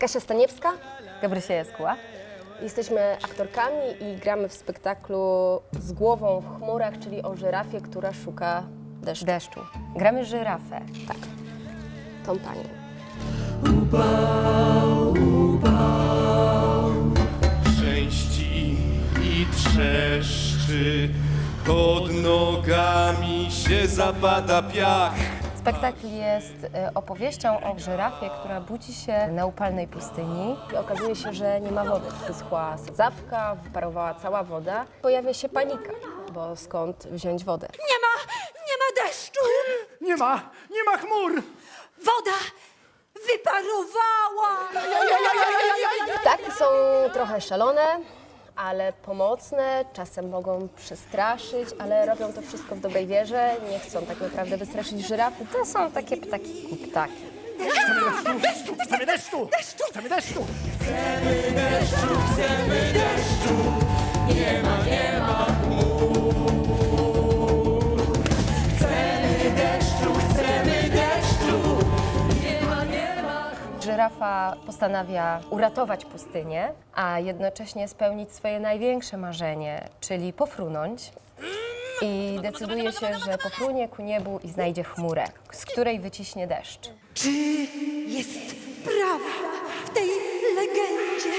Kasia Staniewska. Gabrysia Jaskóła. Jesteśmy aktorkami i gramy w spektaklu z głową w chmurach, czyli o żyrafie, która szuka deszczu. Deszczu. Gramy żyrafę. Tak, tą panią. Części i trzeszczy, pod nogami się zapada piach. Spektakl jest e, opowieścią o żyrafie, która budzi się na upalnej pustyni. I okazuje się, że nie ma wody. Wyschła sadzawka, wyparowała cała woda. Pojawia się panika, bo skąd wziąć wodę? Nie ma, nie ma deszczu! Nie ma, nie ma chmur! Woda wyparowała! Ptaki są trochę szalone, ale pomocne, czasem mogą przestraszyć, ale robią to wszystko w dobrej wierze, nie chcą tak naprawdę wystraszyć żyrafy. To są takie ptaki kuptaki. Chcemy deszczu! Chcemy deszczu! Żyrafa postanawia uratować pustynię, a jednocześnie spełnić swoje największe marzenie, czyli pofrunąć. I decyduje się, że pofrunie ku niebu i znajdzie chmurę, z której wyciśnie deszcz. Czy jest prawda w tej legendzie?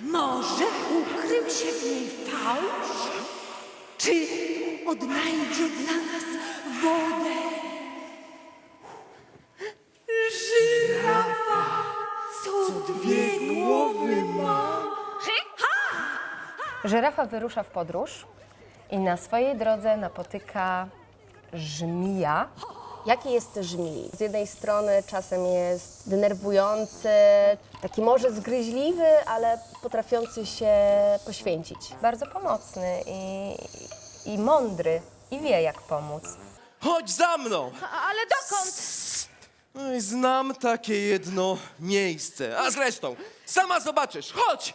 Może ukrył się w niej fałsz? Czy odnajdzie dla nas wodę? Żyrafa wyrusza w podróż i na swojej drodze napotyka żmija. Jaki jest żmij? Z jednej strony czasem jest denerwujący, taki może zgryźliwy, ale potrafiący się poświęcić. Bardzo pomocny i, i mądry i wie jak pomóc. Chodź za mną! Ale dokąd? Oj, znam takie jedno miejsce. A zresztą, sama zobaczysz, chodź!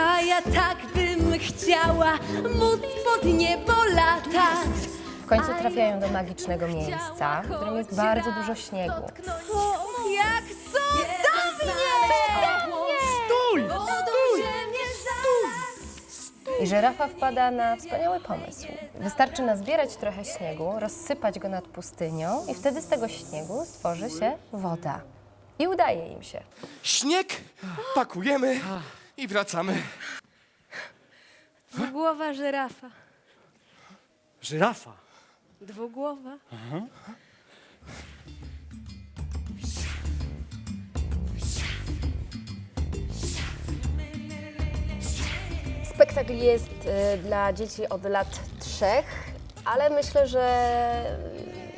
A ja tak bym chciała móc pod niebo latać. W końcu trafiają do magicznego miejsca, w którym jest bardzo dużo śniegu. O, jak cudownie! Stój! I żyrafa wpada na wspaniały pomysł. Wystarczy nazbierać trochę śniegu, rozsypać go nad pustynią i wtedy z tego śniegu stworzy się woda. I udaje im się. Śnieg, pakujemy i wracamy. Dwugłowa żyrafa. Żyrafa. Dwugłowa. Spektakl jest y, dla dzieci od lat trzech, ale myślę, że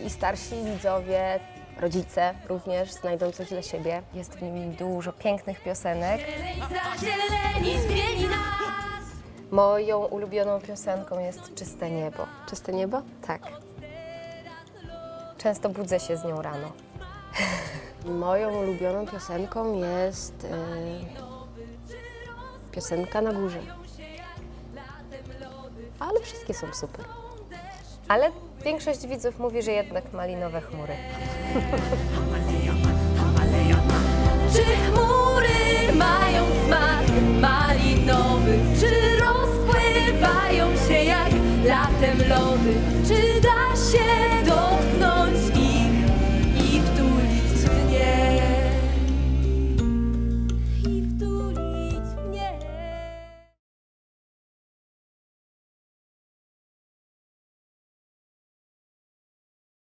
i starsi widzowie, rodzice również znajdą coś dla siebie. Jest w nim dużo pięknych piosenek. Zazieleni zmieni nas. Moją ulubioną piosenką jest Czyste Niebo. Czyste niebo? Tak. Często budzę się z nią rano. Moją ulubioną piosenką jest y, piosenka na górze. Ale wszystkie są super. Ale większość widzów mówi, że jednak malinowe chmury. Czy chmury potem lody